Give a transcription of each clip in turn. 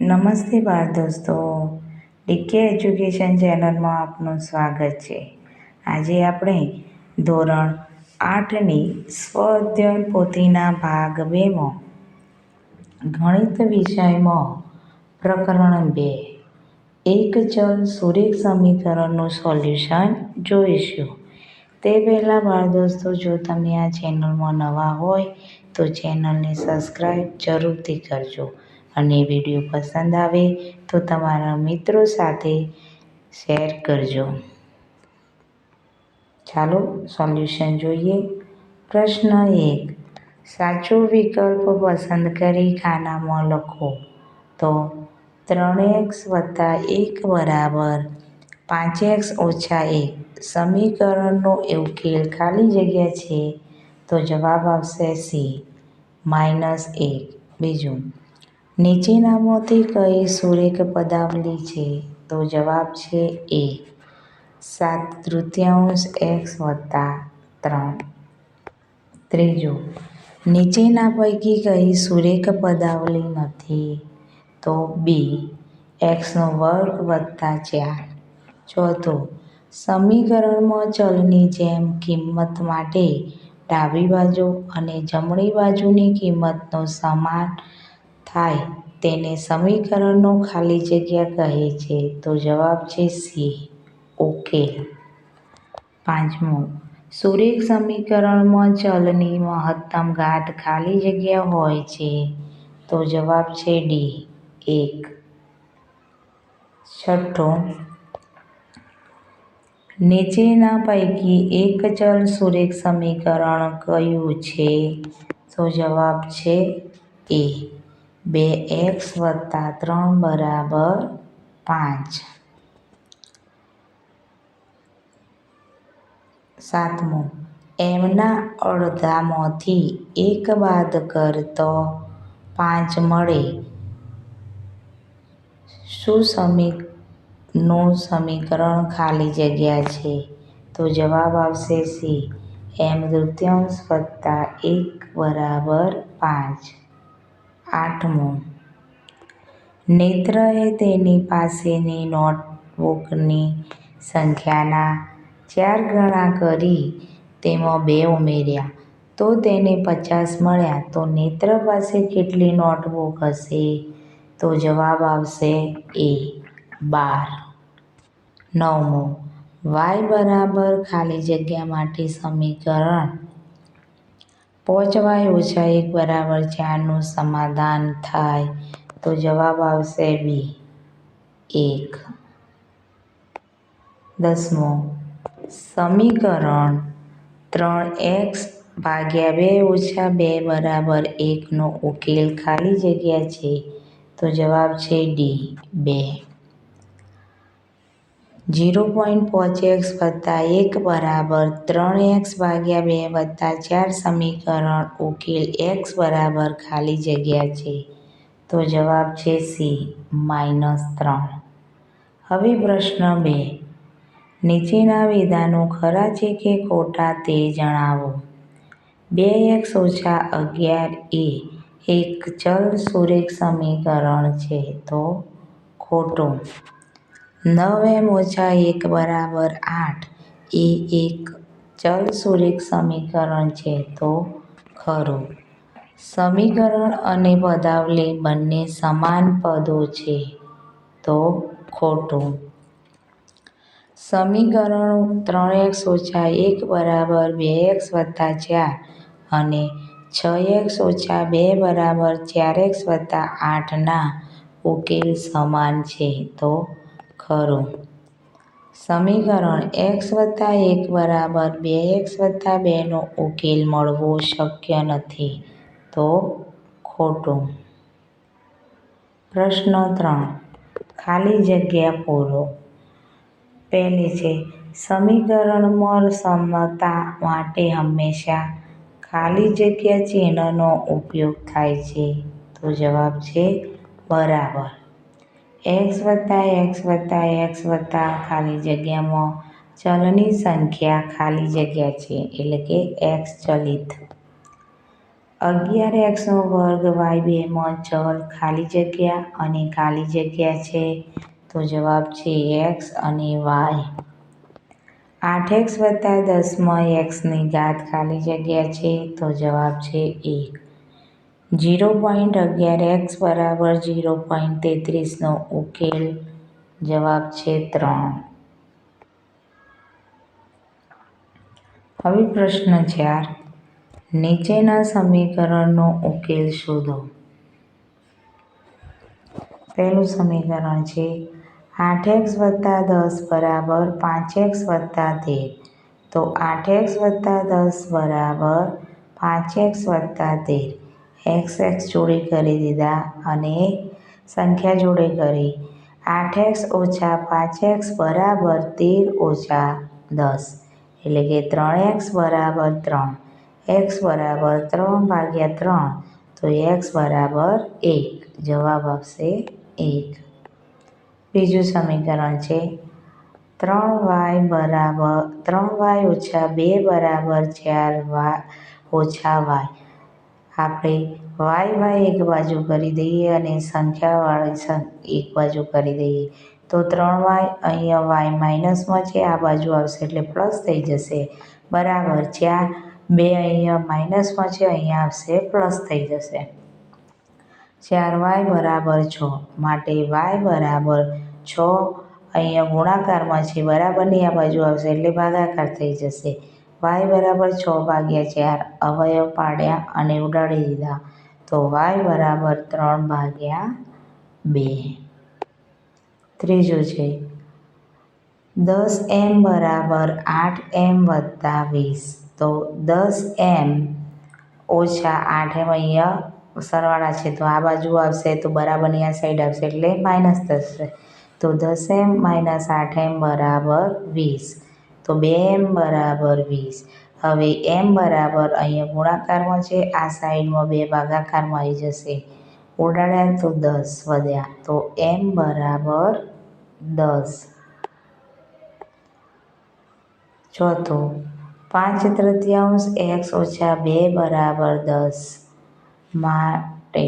નમસ્તે બાળ દોસ્તો. ડીકે એજ્યુકેશન ચેનલમાં આપનું સ્વાગત છે. આજે આપણે ધોરણ આઠની સ્વ અધ્યયન પોથીના ભાગ બેમાં ગણિત વિષયમાં પ્રકરણ બે, એક ચલ સુરેખ સમીકરણનું સોલ્યુશન જોઈશું. તે પહેલાં બાળ દોસ્તો, જો તમે આ ચેનલમાં નવા હોય તો ચેનલને સબસ્ક્રાઈબ જરૂરથી કરજો. અને વીડિયો પસંદ આવે તો તમારા મિત્રો સાથે શેર કરજો. ચાલો સોલ્યુશન જોઈએ. પ્રશ્ન એક, સાચો વિકલ્પ પસંદ કરી ખાનામાં લખો. તો ત્રણ એક્સ વત્તા એક બરાબર પાંચ એક્સ ઓછા એક. સમીકરણનો ઉકેલ ખાલી જગ્યા છે તો જવાબ આવશે સી, માઇનસ એક. બીજું નીચેનામાંથી કઈ સુરેખ પદાવલી છે? તો જવાબ છે એ. સાત તૃતીયાંશ એક્સ વત્તા ત્રણ. ત્રીજું. નીચેના પૈકી કઈ સુરેખ પદાવલી નથી? તો બી. એક્સનો વર્ગ વત્તા ચાર. ચોથું. સમીકરણમાં ચલની જેમ કિંમત માટે ડાબી બાજુ અને જમણી બાજુની કિંમતનો સમાન થાય તેને સમીકરણનો ખાલી જગ્યા કહે છે. તો જવાબ છે સી. ઉકેલ પાંચમું. સુરેખ સમીકરણમાં ચલની મહત્તમ ઘાત ખાલી જગ્યા હોય છે. તો જવાબ છે ડી. એક. છઠ્ઠું. નીચેના પૈકી એક ચલ સુરેખ સમીકરણ કયું છે? તો જવાબ છે એ. બે એક્સ વત્તા ત્રણ બરાબર પાંચ. સાતમું, એમના અડધામાંથી એક બાદ કર તો પાંચ મળે. શું સમી નું સમીકરણ ખાલી જગ્યા છે? તો જવાબ આવશે સી. એમ તૃતીયાંશ વત્તા એક બરાબર પાંચ. આઠમું. નેત્રએ તેની પાસેની નોટબુકની સંખ્યાના ચાર ગણા કરી તેમાં બે ઉમેર્યા. તો તેને પચાસ મળ્યા. તો નેત્ર પાસે કેટલી નોટબુક હશે? તો જવાબ આવશે એ બાર. નવમો. વાય બરાબર ખાલી જગ્યા માટે સમીકરણ પોચ વાય ઓછા એક બરાબર ચારનું સમાધાન થાય. તો જવાબ આવશે બી એક. દસમો. સમીકરણ ત્રણ એક્સ ભાગ્યા બે ઓછા બે બરાબર એકનો ઉકેલ ખાલી જગ્યા છે. તો જવાબ છે ડી બે. ઝીરો પોઈન્ટ પાંચ એક્સ વત્તા એક બરાબર ત્રણ એક્સ ભાગ્યા બે વત્તા ચાર સમીકરણ ઉકેલ એક્સ બરાબર ખાલી જગ્યા છે. તો જવાબ છે સી માઇનસ ત્રણ. હવે પ્રશ્ન બે. નીચેના વિધાનો ખરા છે કે ખોટા તે જણાવો. બે એક્સ ઓછા અગિયાર એ એક ચલ સુરેખ સમીકરણ છે તો ખોટું. નવ ઓછા એક બરાબર આઠ. એ એક ચલ સુરેખ સમીકરણ છે તો ખરું. સમીકરણ અને પદાવલી બંને સમાન પદો છે તો ખોટું. સમીકરણ ત્રણ એક્સ ઓછા એક બરાબર બે એક્સ વત્તા ચાર અને છ એક્સ ઓછા બે બરાબર ચાર એક્સ વત્તા આઠના ઉકેલ સમાન છે તો ખરું સમીકરણ એક્સ વત્તા એક બરાબર બે એક્સ વત્તા બેનો ઉકેલ મળવો શક્ય નથી. તો ખોટું. પ્રશ્ન ત્રણ. ખાલી જગ્યા પૂરો. પહેલી છે સમીકરણમાં સમતા માટે હંમેશા ખાલી જગ્યા ચિહ્નનો ઉપયોગ થાય છે. તો જવાબ છે બરાબર. એક્સ વત્તા એક્સ વત્તા એક્સ વત્તા ખાલી જગ્યામાં ચલની સંખ્યા ખાલી જગ્યા છે, એટલે કે એક્સ ચલિત. અગિયાર એક્સનો વર્ગ વાય બેમાં ચલ ખાલી જગ્યા અને ખાલી જગ્યા છે, તો જવાબ છે એક્સ અને વાય. આઠ એક્સ વત્તા દસમાં એક્સની ઘાત ખાલી જગ્યા છે, તો જવાબ છે એક. જીરો પોઈન્ટ અગિયાર એક્સ બરાબર જીરો પોઈન્ટ તેત્રીસનો ઉકેલ. જવાબ છે ત્રણ. હવે પ્રશ્ન ચાર. નીચેના સમીકરણનો ઉકેલ શોધો. પહેલું સમીકરણ છે આઠ એક્સ વત્તા દસ બરાબર પાંચ એક્સ વત્તા તેર. તો આઠ એક્સ વત્તા દસ બરાબર પાંચ એક્સ વત્તા તેર. એક્સ એક્સ જોડે કરી દીધા અને સંખ્યા જોડે કરી. આઠ એક્સ ઓછા પાંચ એક્સ બરાબર તેર ઓછા દસ. એટલે કે ત્રણ એક્સ બરાબર ત્રણ. એક્સ બરાબર ત્રણ ભાગ્યા ત્રણ, તો એક્સ બરાબર એક. જવાબ આવશે એક. બીજું સમીકરણ છે. ત્રણ વાય બરાબર, ત્રણ વાય ઓછા બે બરાબર ચાર વાય ઓછા વાય આપણે વાય વાય એક બાજુ કરી દઈએ અને સંખ્યાવાળી એક બાજુ કરી દઈએ. તો ત્રણ વાય અહીંયા વાય માઇનસમાં છે, આ બાજુ આવશે એટલે પ્લસ થઈ જશે. બરાબર જ્યાં બે અહીંયા માઇનસમાં છે, અહીંયા આવશે પ્લસ થઈ જશે. ચાર વાય બરાબર છ માટે વાય બરાબર છ અહીંયા ગુણાકારમાં છે બરાબરની આ બાજુ આવશે એટલે ભાગાકાર થઈ જશે. વાય બરાબર છ ભાગ્યા ચાર, અવયવ પાડ્યા અને ઉડાડી દીધા. તો વાય બરાબર ત્રણ ભાગ્યા બે. ત્રીજું છે, દસ એમ બરાબર આઠ એમ વત્તા વીસ. તો દસ એમ ઓછા આઠ એમ અહીંયા સરવાળા છે, તો આ બાજુ આવશે, તો બરાબરની આ સાઈડ આવશે એટલે માઇનસ થશે તો દસ એમ માઇનસ આઠ એમ બરાબર વીસ. તો બે એમ બરાબર વીસ. હવે એમ બરાબર અહીંયા ગુણાકારમાં છે, આ સાઈડમાં બે ભાગાકારમાં આવી જશે. ઉડાડ્યા તો દસ વધ્યા, તો એમ બરાબર દસ. ચોથો, પાંચ તૃતીયાંશ એક્સ ઓછા બે બરાબર દસ માટે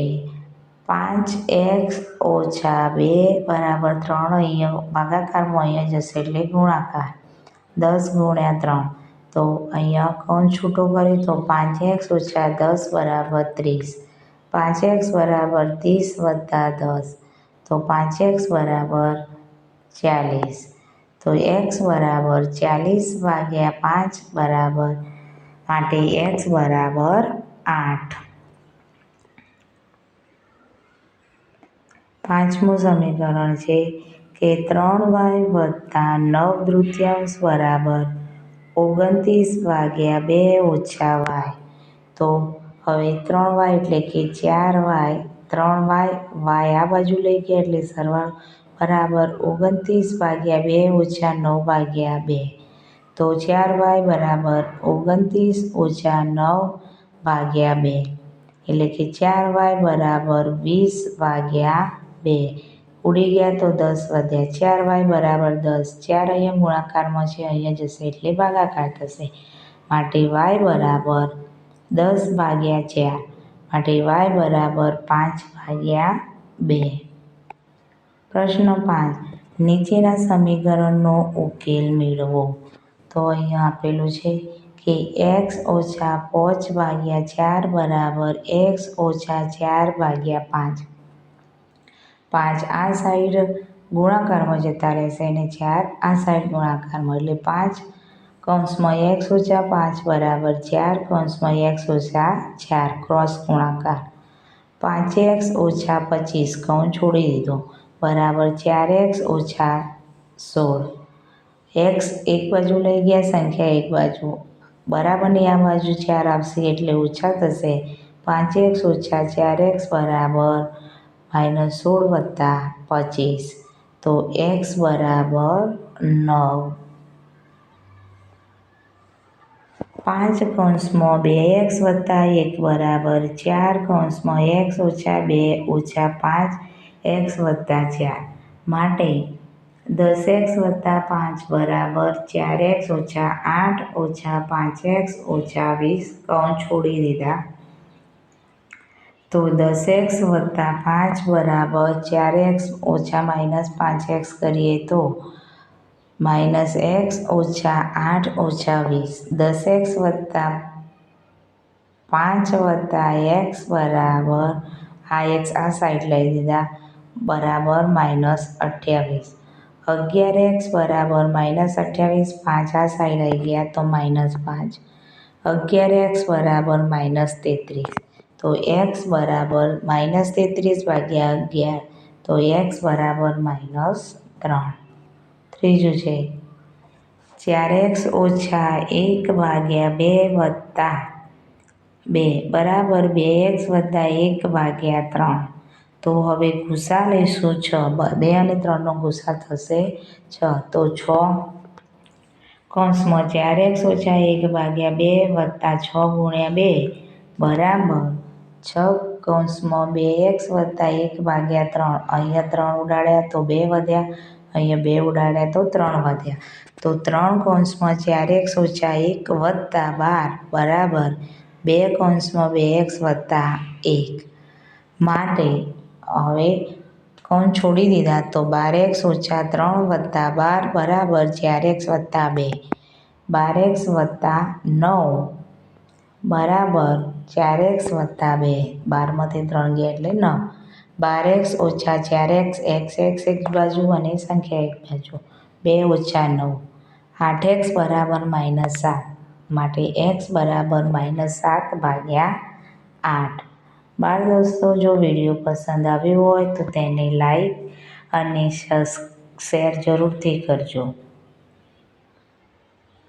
પાંચ એક્સ ઓછા બે બરાબર ત્રણ અહીંયા ભાગાકારમાં અહીંયા જશે એટલે ગુણાકાર. દસ ગુણ્યા ત્રણ. તો અહીંયા કોણ છૂટો કર્યો તો પાંચ એક્સ ઓછા દસ બરાબર ત્રીસ. પાંચ એક્સ બરાબર ત્રીસ વત્તા દસ. તો પાંચ એક્સ બરાબર ચાલીસ. તો એક્સ બરાબર ચાલીસ ભાગ્યા પાંચ બરાબર માટે એક્સ બરાબર આઠ. પાંચમું સમીકરણ છે. કે ત્રણ વાય વત્તા નવ તૃતીયાંશ બરાબર ઓગણત્રીસ ભાગ્યા બે ઓછા વાય. તો હવે ત્રણ વાય એટલે કે ચાર વાય, ત્રણ વાય વાય આ બાજુ લઈ ગયા એટલે સરવાળો બરાબર ઓગણત્રીસ ભાગ્યા બે ઓછા નવ ભાગ્યા બે. તો ચાર વાય બરાબર ઓગણત્રીસ ઓછા નવ ભાગ્યા બે. એટલે કે ચાર વાય બરાબર વીસ ભાગ્યા બે. ઉડી ગયા તો દસ વધ્યા. ચાર વાય બરાબર દસ. ચાર અહીંયા ગુણાકારમાં છે, અહીંયા જશે એટલે ભાગાકાર થશે. માટે વાય બરાબર દસ ભાગ્યા ચાર. માટે વાય બરાબર પાંચ ભાગ્યા બે. પ્રશ્ન પાંચ. નીચેના સમીકરણનો ઉકેલ મેળવો. તો અહીંયા આપેલું છે કે એક્સ ઓછા પાંચ ભાગ્યા ચાર બરાબર એક્સ ઓછા ચાર ભાગ્યા પાંચ. પાંચ આ સાઈડ ગુણાકારમાં જતા રહેશે અને ચાર આ સાઈડ ગુણાકારમાં. એટલે પાંચ કૌંસમાં એક્સ ઓછા પાંચ બરાબર ચાર કૌંસમાં એક્સ ઓછા ચાર ક્રોસ ગુણાકાર. પાંચ એક્સ ઓછા પચીસ કૌં છોડી દીધો. બરાબર ચાર એક્સ ઓછા સોળ. એક્સ એક બાજુ લઈ ગયા, સંખ્યા એક બાજુ. બરાબરની આ બાજુ ચાર આવશે એટલે ઓછા થશે. પાંચ એક્સ ઓછા ચાર એક્સ બરાબર માઇનસ સોળ વત્તા પચીસ. તો એક્સ બરાબર નવ. પાંચ કૌંસમાં બે એક્સ વત્તા એક બરાબર ચાર કૌંસમાં એક્સ ઓછા બે ઓછા પાંચ એક્સ વત્તા ચાર. માટે દસ એક્સ વત્તા પાંચ બરાબર ચાર એક્સ ઓછા આઠ ઓછા પાંચ એક્સ ઓછા વીસ કૌંસ છોડી દીધા. તો દસ એક્સ વત્તા પાંચ બરાબર ચાર એક્સ ઓછા માઇનસ પાંચ એક્સ કરીએ તો માઇનસ એક્સ ઓછા આઠ ઓછા વીસ. દસ એક્સ વત્તા પાંચ વત્તા એક્સ બરાબર, આ એક્સ આ સાઈડ લઈ દીધા, બરાબર માઇનસ અઠ્યાવીસ. અગિયાર એક્સ બરાબર માઇનસ અઠ્યાવીસ, પાંચ આ સાઈડ આવી ગયા તો માઇનસ પાંચ. અગિયાર એક્સ બરાબર માઇનસ તેત્રીસ. તો એક્સ બરાબર માઇનસ તેત્રીસ ભાગ્યા અગિયાર, તો એક્સ બરાબર માઇનસ ત્રણ. ત્રીજું છે, ચાર એક્સ ઓછા એક ભાગ્યા બે વત્તા બે, બરાબર બે એક્સ વત્તા એક ભાગ્યા ત્રણ. તો હવે ગુસા લઈશું છ, બ- અને ત્રણનો ગુસા થશે છ. તો છ કૌંસમાં ચાર એક્સ ઓછા એક ભાગ્યા બે વત્તા છ ગુણ્યા બે, બરાબર છ કૌંસમાં બે એક્સ વત્તા એક ભાગ્યા ત્રણ. અહીંયા ત્રણ ઉડાડ્યા તો બે વધ્યા, અહીંયા બે ઉડાડ્યા તો ત્રણ વધ્યા. તો ત્રણ કૌંસમાં ચાર એક્સ ઓછા એક વત્તા બાર બરાબર. બે કૌંસમાં બે એક્સ વત્તા એક. માટે હવે કૌંસ છોડી દીધા તો બાર એક્સ ઓછા ત્રણ વત્તા બાર બરાબર ચાર એક્સ વત્તા બે. બાર એક્સ વત્તા નવ બરાબર ચાર એક્સ વત્તા બે. બારમાંથી ત્રણ ગયા એટલે નવ. બાર એક્સ ઓછા ચાર એક્સ એક્સ એક્સ એક બાજુ અને સંખ્યા એક બાજુ. બે ઓછા નવ. આઠ એક્સ બરાબર માઇનસ સાત. માટે એક્સ બરાબર માઇનસ સાત ભાગ્યા આઠ. બાળ દોસ્તો, જો વીડિયો પસંદ આવ્યો હોય તો તેને લાઈક અને શેર જરૂરથી કરજો.